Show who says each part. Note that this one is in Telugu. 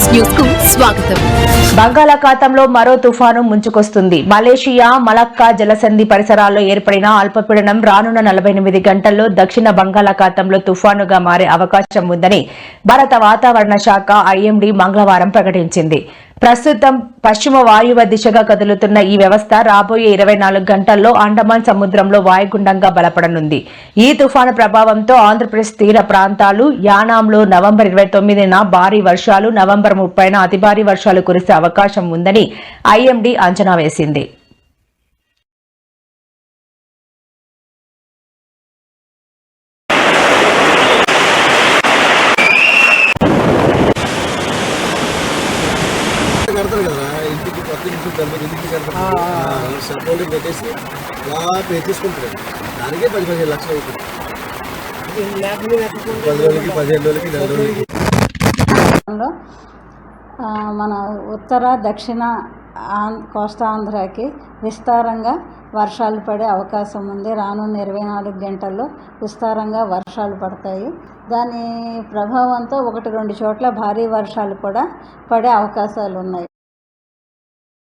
Speaker 1: స్వాగతం.
Speaker 2: బంగాళాఖాతంలో మరో తుఫాను ముంచుకొస్తుంది. మలేషియా మలక్కా జలసంధి పరిసరాల్లో ఏర్పడిన అల్పపీడనం రానున్న నలభై ఎనిమిది గంటల్లో దక్షిణ బంగాళాఖాతంలో తుఫానుగా మారే అవకాశం ఉందని భారత వాతావరణ శాఖ ఐఎండీ మంగళవారం ప్రకటించింది. ప్రస్తుతం పశ్చిమ వాయువ దిశగా కదులుతున్న ఈ వ్యవస్థ రాబోయే ఇరవై నాలుగు గంటల్లో అండమాన్ సముద్రంలో వాయుగుండంగా బలపడనుంది. ఈ తుఫాను ప్రభావంతో ఆంధ్రప్రదేశ్ తీర ప్రాంతాలు యానాంలో నవంబర్ ఇరవై తొమ్మిదిన భారీ వర్షాలు నవంబర్ ముప్పైన అతి భారీ వర్షాలు కురిసే అవకాశం ఉందని ఐఎండీ అంచనా వేసింది.
Speaker 3: కడతారు కదా ఇంటికి కొత్త ఇంటికి కడతారు. ఇంటికి కడతారు సపోర్ట్ పెట్టేసి అలా పే చేసుకుంటారు దానికే పది పదిహేను లక్షలు అవుతుంది. పది రోజులకి పదిహేను రోజులకి నెల రోజులకి.
Speaker 4: మన ఉత్తర దక్షిణ ఆం కోస్తా ఆంధ్రాకి విస్తారంగా వర్షాలు పడే అవకాశం ఉంది. రానున్న ఇరవై నాలుగు గంటల్లో విస్తారంగా వర్షాలు పడతాయి. దాని ప్రభావంతో ఒకటి రెండు చోట్ల భారీ వర్షాలు కూడా పడే అవకాశాలు ఉన్నాయి.